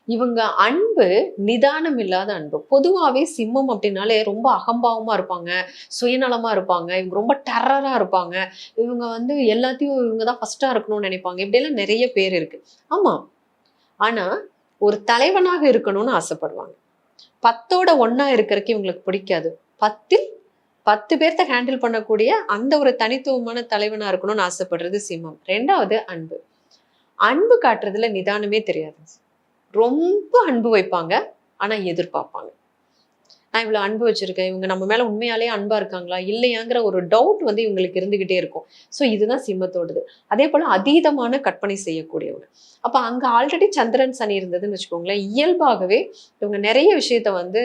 இவங்க அன்பு நிதானம் இல்லாத அன்பு. பொதுவாகவே சிம்மம் அப்படின்னாலே ரொம்ப அகம்பாவமாக இருப்பாங்க சுயநலமாக இருப்பாங்க இவங்க ரொம்ப டெரராக இருப்பாங்க. இவங்க வந்து எல்லாத்தையும் இவங்க தான் ஃபஸ்ட்டாக இருக்கணும்னு நினைப்பாங்க. இப்படியெல்லாம் நிறைய பேர் இருக்கு. ஆமாம் ஆனால் ஒரு தலைவனாக இருக்கணும்னு ஆசைப்படுவாங்க. பத்தோட ஒன்றா இருக்கிறதுக்கு இவங்களுக்கு பிடிக்காது. பத்தில் பத்து பேர்த்த ஹேண்டில் பண்ணக்கூடிய அந்த ஒரு தனித்துவமான தலைவனாக இருக்கணும்னு ஆசைப்படுறது சிம்மம். ரெண்டாவது அன்பு. அன்பு காட்டுறதுல நிதானமே தெரியாது. ரொம்ப அன்பு வைப்பாங்க ஆனால் எதிர்பார்ப்பாங்க. நான் இவ்வளோ அன்பு வச்சுருக்கேன் இவங்க நம்ம மேலே உண்மையாலே அன்பாக இருக்காங்களா இல்லையாங்கிற ஒரு டவுட் வந்து இவங்களுக்கு இருந்துக்கிட்டே இருக்கும். ஸோ இதுதான் சிம்மத்தோடது. அதே போல் அதீதமான கற்பனை செய்யக்கூடியவங்க. அப்போ அங்கே ஆல்ரெடி சந்திரன் சனி இருந்ததுன்னு வச்சுக்கோங்களேன் இயல்பாகவே இவங்க நிறைய விஷயத்த வந்து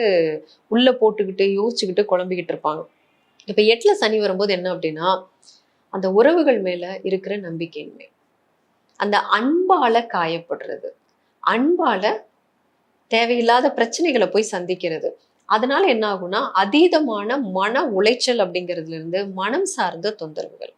உள்ளே போட்டுக்கிட்டு யோசிச்சுக்கிட்டு குழம்பிக்கிட்டு இருப்பாங்க. இப்போ எட்டில் சனி வரும்போது என்ன அப்படின்னா அந்த உறவுகள் மேலே இருக்கிற நம்பிக்கையின்மை. அந்த அன்பால காயப்படுறது. அன்பால தேவையில்லாத பிரச்சனைகளை போய் சந்திக்கிறது. அதனால என்ன ஆகும்னா அதீதமான மன உளைச்சல் அப்படிங்கிறதுல இருந்து மனம் சார்ந்த தொந்தரவுகள்.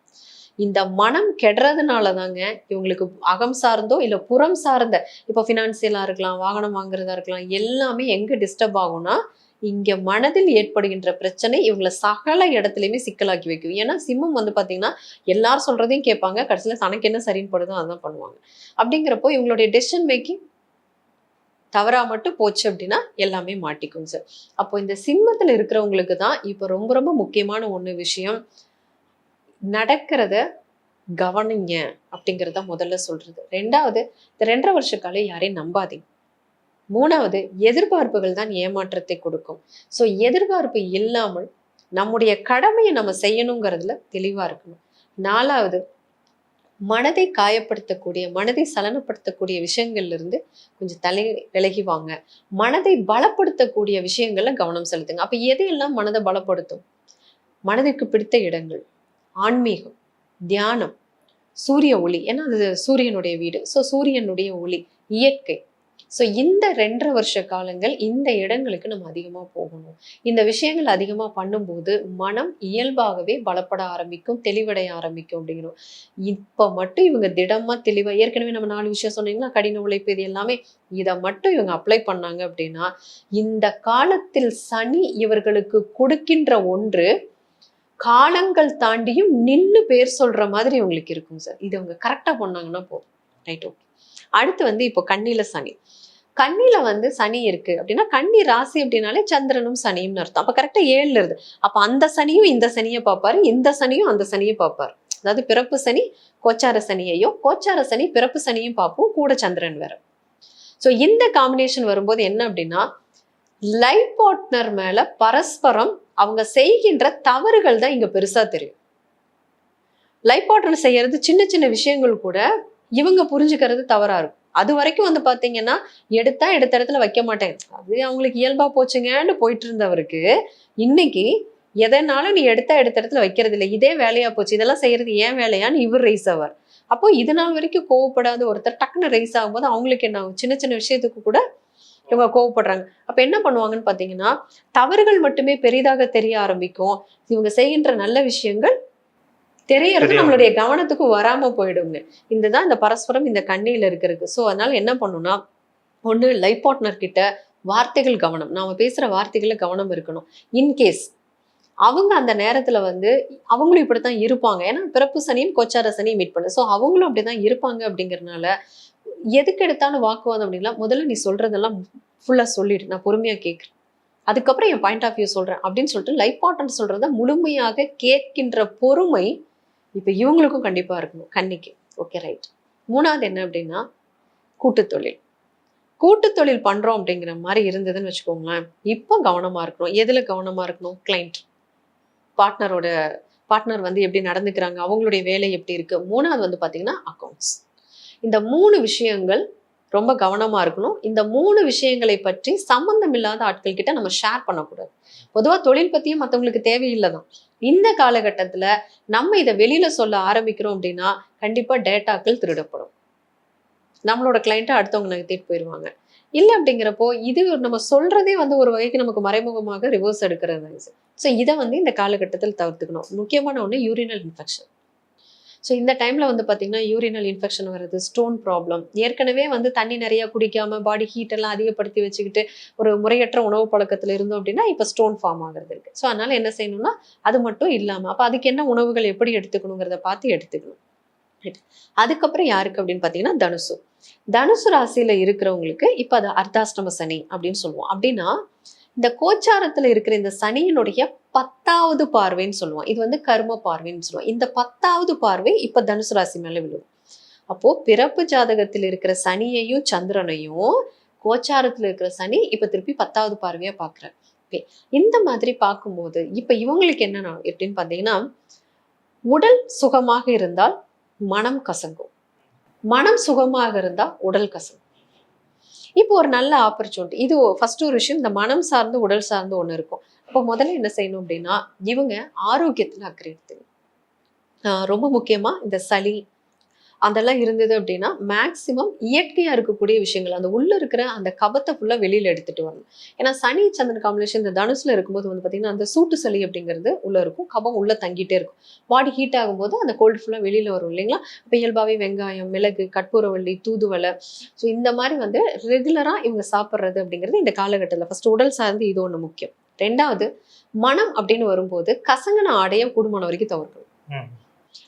இந்த மனம் கெடுறதுனால தாங்க இவங்களுக்கு அகம் சார்ந்தோ இல்லை புறம் சார்ந்த இப்போ ஃபினான்சியலாக இருக்கலாம் வாகனம் வாங்குறதா இருக்கலாம் எல்லாமே எங்கே டிஸ்டர்ப் ஆகும்னா இங்கே மனதில் ஏற்படுகின்ற பிரச்சனை இவங்களை சகல இடத்துலையுமே சிக்கலாக்கி வைக்கும். ஏன்னா சிம்மம் வந்து பார்த்தீங்கன்னா எல்லாரும் சொல்கிறதையும் கேட்பாங்க கடைசியில் தனக்கு என்ன சரின்னு படுதோ அதான் பண்ணுவாங்க. அப்படிங்கிறப்போ இவங்களுடைய டெசிஷன் மேக்கிங் தவறாக மட்டும் போச்சு அப்படின்னா எல்லாமே மாட்டிக்கும் சார் அப்போ இந்த சிம்மத்தில் இருக்கிறவங்களுக்கு தான் இப்போ ரொம்ப ரொம்ப முக்கியமான ஒன்று விஷயம். நடக்கிறத கவனிங்க அப்படிங்கிறத முதல்ல சொல்றது. ரெண்டாவது இந்த ரெண்டரை வருஷ காலம் யாரையும் நம்பாதீங்க. மூணாவது எதிர்பார்ப்புகள் தான் ஏமாற்றத்தை கொடுக்கும். ஸோ எதிர்பார்ப்பு இல்லாமல் நம்முடைய கடமையை நம்ம செய்யணுங்கிறதுல தெளிவாக இருக்கணும். நாலாவது மனதை காயப்படுத்தக்கூடிய மனதை சலனப்படுத்தக்கூடிய விஷயங்கள்ல இருந்து கொஞ்சம் தலை விலகி வாங்க மனதை பலப்படுத்தக்கூடிய விஷயங்கள்ல கவனம் செலுத்துங்க. அப்ப எதையெல்லாம் மனதை பலப்படுத்தும்? மனதிற்கு பிடித்த இடங்கள் ஆன்மீகம் தியானம் சூரிய ஒளி. ஏன்னா அது சூரியனுடைய வீடு. ஸோ சூரியனுடைய ஒளி இயற்கை. ஸோ இந்த ரெண்டரை வருஷ காலங்கள் இந்த இடங்களுக்கு நம்ம அதிகமாக போகணும். இந்த விஷயங்கள் அதிகமாக பண்ணும்போது மனம் இயல்பாகவே பலப்பட ஆரம்பிக்கும் தெளிவடைய ஆரம்பிக்கும் அப்படிங்கிறோம். இப்போ மட்டும் இவங்க திடமா தெளிவாக ஏற்கனவே நம்ம நாலு விஷயம் சொன்னீங்கன்னா கடின உழைப்பு இது எல்லாமே. இதை மட்டும் இவங்க அப்ளை பண்ணாங்க அப்படின்னா இந்த காலத்தில் சனி இவர்களுக்கு கொடுக்கின்ற ஒன்று காலங்கள் தாண்டியும் நின்னு பேர் சொல்ற மாதிரி இவங்களுக்கு இருக்கும் சார் இது அவங்க கரெக்டா பண்ணாங்கன்னா போதும். ரைட் ஓகே அடுத்து வந்து இப்போ கண்ணில சனி. கண்ணில வந்து சனி இருக்கு அப்படின்னா கன்னி ராசி அப்படின்னாலே சந்திரனும் சனியும் அர்த்தம். அப்ப கரெக்டா ஏழுல இருந்து. அப்ப அந்த சனியும் இந்த சனியை பார்ப்பாரு இந்த சனியும் அந்த சனியை பார்ப்பாரு. அதாவது பிறப்பு சனி கோச்சார சனியையும் கோச்சார சனி பிறப்பு சனியும் பார்ப்போம் கூட சந்திரன் வேற. ஸோ இந்த காம்பினேஷன் வரும்போது என்ன அப்படின்னா லைஃப் பார்ட்னர் மேல பரஸ்பரம் அவங்க செய்கின்ற தவறுகள் தான் இங்க பெருசா தெரியும். லைஃப் பார்ட்னர் செய்யறது சின்ன சின்ன விஷயங்கள் கூட இவங்க புரிஞ்சுக்கிறது தவறா இருக்கும். அது வரைக்கும் வந்து பார்த்தீங்கன்னா எடுத்தா எடுத்த இடத்துல வைக்க மாட்டேன். அது அவங்களுக்கு இயல்பா போச்சுங்கன்னு போயிட்டு இருந்தவருக்கு இன்னைக்கு எதனாலும் நீ எடுத்தா எடுத்த இடத்துல வைக்கிறது இல்லை. இதே வேலையா போச்சு. இதெல்லாம் செய்யறது ஏன் வேலையான்னு இவர் ரைஸ் ஆவார். அப்போ இது நாள் வரைக்கும் கோவப்படாத ஒருத்தர் டக்குன்னு ரைஸ் ஆகும்போது அவங்களுக்கு என்ன ஆகும்? சின்ன சின்ன விஷயத்துக்கு கூட இவங்க கோவப்படுறாங்க. அப்போ என்ன பண்ணுவாங்கன்னு பார்த்தீங்கன்னா தவறுகள் மட்டுமே பெரிதாக தெரிய ஆரம்பிக்கும். இவங்க செய்கின்ற நல்ல விஷயங்கள் தெரியறது. நம்மளுடைய கவனத்துக்கு வராம போயிடுங்க இதுதான் இந்த பரஸ்பரம் இந்த கண்ணியில இருக்கிறது ஸோ அதனால என்ன பண்ணும்னா ஒண்ணு லைஃப் பார்ட்னர் கிட்ட வார்த்தைகள் கவனம். நாம பேசுற வார்த்தைகள்ல கவனம் இருக்கணும். இன்கேஸ் அவங்க அந்த நேரத்துல வந்து அவங்களும் இப்படித்தான் இருப்பாங்க. ஏன்னா பிறப்பு சனியும் கொச்சார சனியும் மீட் பண்ணு. ஸோ அவங்களும் அப்படிதான் இருப்பாங்க அப்படிங்கறதுனால எதுக்கு எடுத்தாலும் வாக்குவாதம் அப்படின்னா முதல்ல நீ சொல்றதெல்லாம் ஃபுல்லா சொல்லிடு. நான் பொறுமையா கேட்குறேன் அதுக்கப்புறம் என் பாயிண்ட் ஆஃப் வியூ சொல்றேன். அப்படின்னு சொல்லிட்டு லைஃப் பார்ட்னர் சொல்றத முழுமையாக கேட்கின்ற பொறுமை இப்ப இவங்களுக்கும் கண்டிப்பா இருக்கணும் கன்னிக்கு ஓகே ரைட் மூணாவது என்ன அப்படின்னா கூட்டுத்தொழில். கூட்டுத்தொழில் பண்ணுறோம் தொழில் பண்றோம் அப்படிங்கிற மாதிரி இருந்ததுன்னு வச்சுக்கோங்களேன் இப்போ கவனமா இருக்கணும். எதுல கவனமா இருக்கணும்? கிளைண்ட் பார்ட்னரோட பார்ட்னர் வந்து எப்படி நடந்துக்கிறாங்க? அவங்களுடைய வேலை எப்படி இருக்கு? மூணாவது வந்து பாத்தீங்கன்னா அக்கௌண்ட்ஸ் இந்த மூணு விஷயங்கள் ரொம்ப கவனமா இருக்கணும். இந்த மூணு விஷயங்களை பற்றி சம்மந்தம் இல்லாத ஆட்கள் கிட்ட நம்ம ஷேர் பண்ணக்கூடாது. பொதுவா தொழில் பத்தியும் மத்தவங்களுக்கு தேவையில்லை தான் இந்த காலகட்டத்துல நம்ம இதை வெளியில சொல்ல ஆரம்பிக்கிறோம் அப்படின்னா கண்டிப்பாக டேட்டாக்கள் திருடப்படும். நம்மளோட கிளைண்ட்டை அடுத்தவங்க நகர்த்திட்டு போயிடுவாங்க இல்லை அப்படிங்கிறப்போ இது நம்ம சொல்றதே வந்து ஒரு வகைக்கு நமக்கு மறைமுகமாக ரிவர்ஸ் எடுக்கிறது ஸோ இதை. வந்து இந்த காலகட்டத்தில் தவிர்த்துக்கணும். முக்கியமான ஒன்று யூரினல் இன்ஃபெக்ஷன் ஸோ இந்த டைமில் வந்து பார்த்தீங்கன்னா யூரினல் இன்ஃபெக்ஷன் வருது ஸ்டோன் ப்ராப்ளம் ஏற்கனவே வந்து தண்ணி நிறையா குடிக்காமல் பாடி ஹீட்டெல்லாம் அதிகப்படுத்தி வச்சுக்கிட்டு ஒரு முறையற்ற உணவு பழக்கத்தில் இருந்தோம் அப்படின்னா இப்போ ஸ்டோன் ஃபார்ம் ஆகிறது இருக்குது ஸோ அதனால் என்ன செய்யணும்னா அது மட்டும் இல்லாமல் அப்போ அதுக்கு என்ன உணவுகள் எப்படி எடுத்துக்கணுங்கிறத பார்த்து எடுத்துக்கணும். அதுக்கப்புறம் யாருக்கு அப்படின்னு பார்த்தீங்கன்னா தனுசு. தனுசு ராசியில் இருக்கிறவங்களுக்கு இப்போ அது அர்த்தாஷ்டம சனி அப்படின்னு சொல்லுவோம். அப்படின்னா இந்த கோச்சாரத்துல இருக்கிற இந்த சனியினுடைய பத்தாவது பார்வைன்னு சொல்லுவோம். இது வந்து கர்ம பார்வைன்னு சொல்லுவோம். இந்த பத்தாவது பார்வை இப்ப தனுசு ராசி மேல விழுவும். அப்போ பிறப்பு ஜாதகத்தில் இருக்கிற சனியையும் சந்திரனையும் கோச்சாரத்துல இருக்கிற சனி இப்ப திருப்பி பத்தாவது பார்வையா பாக்குறாரு. ஓகே. இந்த மாதிரி பார்க்கும்போது இப்ப இவங்களுக்கு என்ன எப்படின்னு பாத்தீங்கன்னா உடல் சுகமாக இருந்தால் மனம் கசங்கும். மனம் சுகமாக இருந்தால் உடல் கசங்கும். இப்போ ஒரு நல்ல ஆப்பர்ச்சுனிட்டி இது ஃபர்ஸ்ட் ஒரு விஷயம் இந்த மனம் சார்ந்து உடல் சார்ந்து ஒன்று இருக்கும். அப்போ முதல்ல என்ன செய்யணும் அப்படின்னா இவங்க ஆரோக்கியத்துல அக்கறை எடுத்துக்கணும். ஆஹ் ரொம்ப முக்கியமா இந்த சளி அதெல்லாம் இருந்தது அப்படின்னா மேக்சிமம் இயற்கையாக இருக்கக்கூடிய விஷயங்கள் அந்த உள்ள இருக்கிற அந்த கபத்தை ஃபுல்லாக வெளியில் எடுத்துகிட்டு வரணும். ஏன்னா சனி சந்திரன் காம்பினேஷன் இந்த தனுசில் இருக்கும்போது வந்து பார்த்திங்கன்னா அந்த சூட்டு சளி அப்படிங்கிறது உள்ளே இருக்கும் கபம் உள்ளே தங்கிட்டே இருக்கும். பாடி ஹீட் ஆகும்போது அந்த கோல்டு ஃபுல்லாக வெளியில வரும் இல்லைங்களா? இப்போ இயல்பாவே வெங்காயம் மிளகு கற்பூரவள்ளி தூதுவளை. ஸோ இந்த மாதிரி வந்து ரெகுலராக இவங்க சாப்பிட்றது அப்படிங்கிறது இந்த காலகட்டத்தில். ஃபர்ஸ்ட் உடல் சார்ந்து இது ஒன்று முக்கியம். ரெண்டாவது மனம் அப்படின்னு வரும்போது கசங்கின ஆடையை கூடுமான வரைக்கும் தவிர்க்கணும்.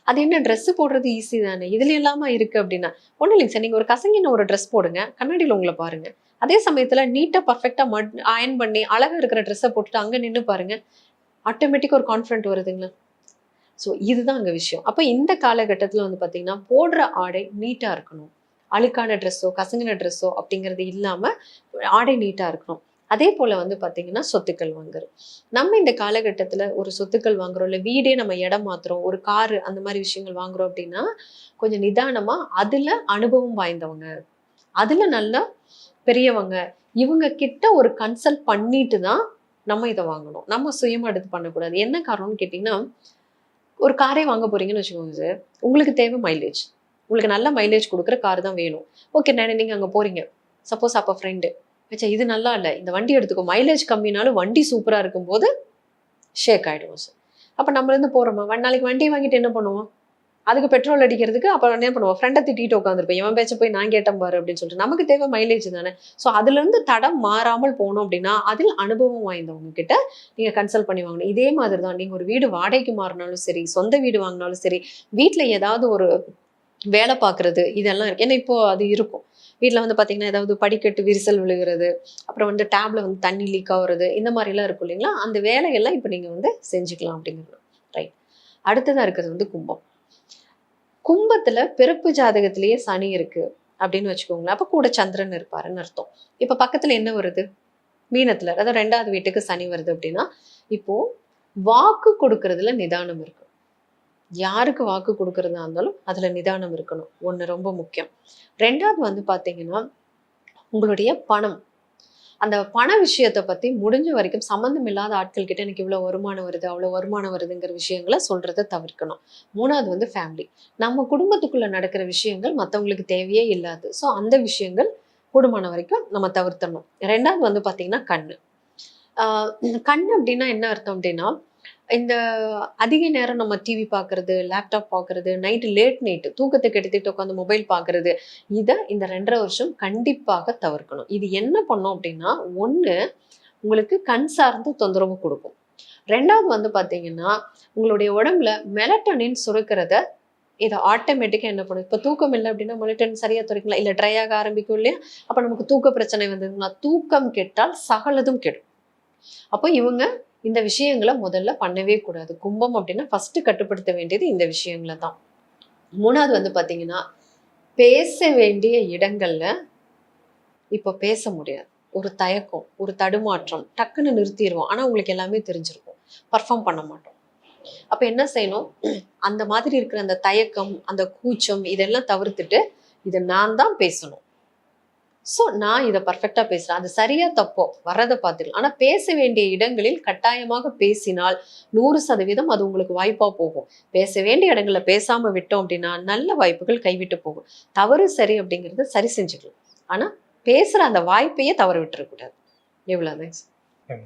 அது என்ன ட்ரெஸ் போடுறது ஈஸி தானே? இதுல இல்லாம இருக்கு அப்படின்னா. ஒன்றும் இல்லைங்க சார் நீங்க ஒரு கசங்கின ஒரு ட்ரெஸ் போடுங்க. கண்ணாடியில் உங்களை பாருங்க. அதே சமயத்துல நீட்டா பர்ஃபெக்டா மட் அயன் பண்ணி அழகா இருக்கிற ட்ரெஸ்ஸை போட்டுட்டு அங்க நின்னு பாருங்க. ஆட்டோமேட்டிக்காக ஒரு கான்ஃபிடென்ட் வருதுங்களா? ஸோ இதுதான் அங்கே விஷயம். அப்போ இந்த காலகட்டத்தில் வந்து பார்த்தீங்கன்னா போடுற ஆடை நீட்டாக இருக்கணும். அழுக்கான ட்ரெஸ்ஸோ கசங்கின ட்ரெஸ்ஸோ அப்படிங்கிறது இல்லாமல் ஆடை நீட்டாக இருக்கணும். அதே போல் வந்து பார்த்தீங்கன்னா சொத்துக்கள் வாங்குறது. நம்ம இந்த காலகட்டத்தில் ஒரு சொத்துக்கள் வாங்குறோம் இல்லை வீடே நம்ம இடம் மாத்துறோம் ஒரு காரு அந்த மாதிரி விஷயங்கள் வாங்குறோம் அப்படின்னா கொஞ்சம் நிதானமாக அதில் அனுபவம் வாய்ந்தவங்க. அதில் நல்லா பெரியவங்க. இவங்க கிட்ட ஒரு கன்சல்ட் பண்ணிட்டு தான் நம்ம இதை வாங்கணும். நம்ம சுயமாக எடுத்து பண்ணக்கூடாது. என்ன காரணம்னு கேட்டிங்கன்னா ஒரு காரே வாங்க போறீங்கன்னு வச்சுக்கோங்க சார் உங்களுக்கு தேவை மைலேஜ் உங்களுக்கு நல்ல மைலேஜ் கொடுக்குற கார் தான் வேணும். ஓகே நான் நீங்கள் அங்கே போகிறீங்க சப்போஸ் அப்போ ஃப்ரெண்டு வச்சா இது நல்லா இல்லை. இந்த வண்டி எடுத்துக்கோ. மைலேஜ் கம்மினாலும் வண்டி சூப்பராக இருக்கும்போது ஷேக் ஆகிடுவோம் சார் அப்போ நம்மளேருந்து போகிறோமா நாளைக்கு வண்டி வாங்கிட்டு என்ன பண்ணுவோம்? அதுக்கு பெட்ரோல் அடிக்கிறதுக்கு அப்புறம் என்ன பண்ணுவோம்? ஃப்ரெண்டை திட்டிட்டு உட்காந்துருப்பேன் இவன் பேச்ச போய் நான் கேட்டேன் பாரு அப்படின்னு சொல்லிட்டு. நமக்கு தேவை மைலேஜ் தானே. ஸோ அதுலேருந்து தடம் மாறாமல் போனோம் அப்படின்னா அதில் அனுபவம் வாய்ந்தவங்க கிட்ட நீங்கள் கன்சல்ட் பண்ணி வாங்கணும். இதே மாதிரி தான் நீங்கள் ஒரு வீடு வாடகைக்கு மாறினாலும் சரி சொந்த வீடு வாங்கினாலும் சரி வீட்டில் ஏதாவது ஒரு வேலை பார்க்குறது இதெல்லாம் இருக்கு. ஏன்னா இப்போ அது இருக்கும். வீட்டில் வந்து பார்த்தீங்கன்னா ஏதாவது படிக்கட்டு விரிசல் விழுகிறது அப்புறம் வந்து டேப்ல வந்து தண்ணி லீக் ஆகுறது இந்த மாதிரிலாம் இருக்கும் இல்லைங்களா? அந்த வேலையெல்லாம் இப்போ நீங்கள் வந்து செஞ்சுக்கலாம் அப்படிங்கிறது. ரைட் அடுத்ததாக இருக்கிறது வந்து கும்பம். கும்பத்தில் பிறப்பு ஜாதகத்திலேயே சனி இருக்குது அப்படின்னு வச்சுக்கோங்களேன். அப்போ கூட சந்திரன் இருப்பாருன்னு அர்த்தம். இப்போ பக்கத்தில் என்ன வருது? மீனத்தில். அதாவது ரெண்டாவது வீட்டுக்கு சனி வருது அப்படின்னா இப்போது வாக்கு கொடுக்கறதுல நிதானம் இருக்கு. யாருக்கு வாக்கு கொடுக்கறதா இருந்தாலும் அதுல நிதானம் இருக்கணும். ஒண்ணு ரொம்ப முக்கியம். ரெண்டாவது வந்து பாத்தீங்கன்னா உங்களுடைய பணம். அந்த பண விஷயத்தை பத்தி முடிஞ்ச வரைக்கும் சம்மந்தம் இல்லாத ஆட்கள் கிட்ட எனக்கு இவ்வளவு வருமானம் வருது அவ்வளவு வருமானம் வருதுங்கிற விஷயங்களை சொல்றதை தவிர்க்கணும். மூணாவது வந்து ஃபேமிலி நம்ம குடும்பத்துக்குள்ள நடக்கிற விஷயங்கள் மற்றவங்களுக்கு தேவையே இல்லாது. ஸோ அந்த விஷயங்கள் கூடுமான வரைக்கும் நம்ம தவிர்த்தணும் ரெண்டாவது வந்து பார்த்தீங்கன்னா கண்ணு. ஆஹ் கண் அப்படின்னா என்ன அர்த்தம் அப்படின்னா இந்த அதிக நேரம் நம்ம டிவி பார்க்குறது லேப்டாப் பார்க்குறது நைட்டு லேட் நைட்டு தூக்கத்தை கெடுத்துட்டு உட்காந்து மொபைல் பார்க்குறது இதை இந்த ரெண்டரை வருஷம் கண்டிப்பாக தவிர்க்கணும். இது என்ன பண்ணும் அப்படின்னா ஒன்று உங்களுக்கு கண் சார்ந்து தொந்தரவு கொடுக்கும். ரெண்டாவது வந்து பார்த்தீங்கன்னா உங்களுடைய உடம்புல மெலட்டனின் சுரக்கிறத இதை ஆட்டோமேட்டிக்காக என்ன பண்ணும்? இப்போ தூக்கம் இல்லை அப்படின்னா மெலட்டனின் சரியாக துறைக்கலாம் இல்லை ட்ரை ஆக ஆரம்பிக்கும் இல்லையா? அப்போ நமக்கு தூக்க பிரச்சனை வந்ததுன்னா தூக்கம் கெட்டால் சகலதும் கெடும். அப்போ இவங்க இந்த விஷயங்களை முதல்ல பண்ணவே கூடாது. கும்பம் அப்படின்னா ஃபர்ஸ்ட் கட்டுப்படுத்த வேண்டியது இந்த விஷயங்களை தான். மூணாவது வந்து பார்த்தீங்கன்னா பேச வேண்டிய இடங்கள்ல இப்போ பேச முடியாது. ஒரு தயக்கம் ஒரு தடுமாற்றம் டக்குன்னு நிறுத்திடுவோம் ஆனால் உங்களுக்கு எல்லாமே தெரிஞ்சிருக்கும். பர்ஃபார்ம் பண்ண மாட்டோம். அப்போ என்ன செய்யணும்? அந்த மாதிரி இருக்கிற அந்த தயக்கம் அந்த கூச்சம் இதெல்லாம் தவிர்த்துட்டு இதை நான் தான் பேசணும். ஸோ நான் இதை பர்ஃபெக்டாக பேசுகிறேன் அது சரியா தப்போ? வர்றதை பார்த்துக்கலாம். ஆனால் பேச வேண்டிய இடங்களில் கட்டாயமாக பேசினால் நூறு சதவீதம் அது உங்களுக்கு வாய்ப்பாக போகும். பேச வேண்டிய இடங்கள்ல பேசாமல் விட்டோம் அப்படின்னா நல்ல வாய்ப்புகள் கைவிட்டு போகும். தவறு சரி அப்படிங்கிறத சரி செஞ்சுக்கலாம். ஆனால் பேசுகிற அந்த வாய்ப்பையே தவற விட்டுறக்கூடாது எவ்வளோதான்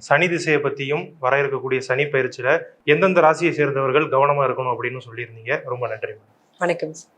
சனி திசையை பத்தியும் வர இருக்கக்கூடிய சனி பயிற்சியில எந்தெந்த ராசியை சேர்ந்தவர்கள் கவனமா இருக்கணும் அப்படின்னு சொல்லியிருந்தீங்க. ரொம்ப நன்றி வணக்கம் சார்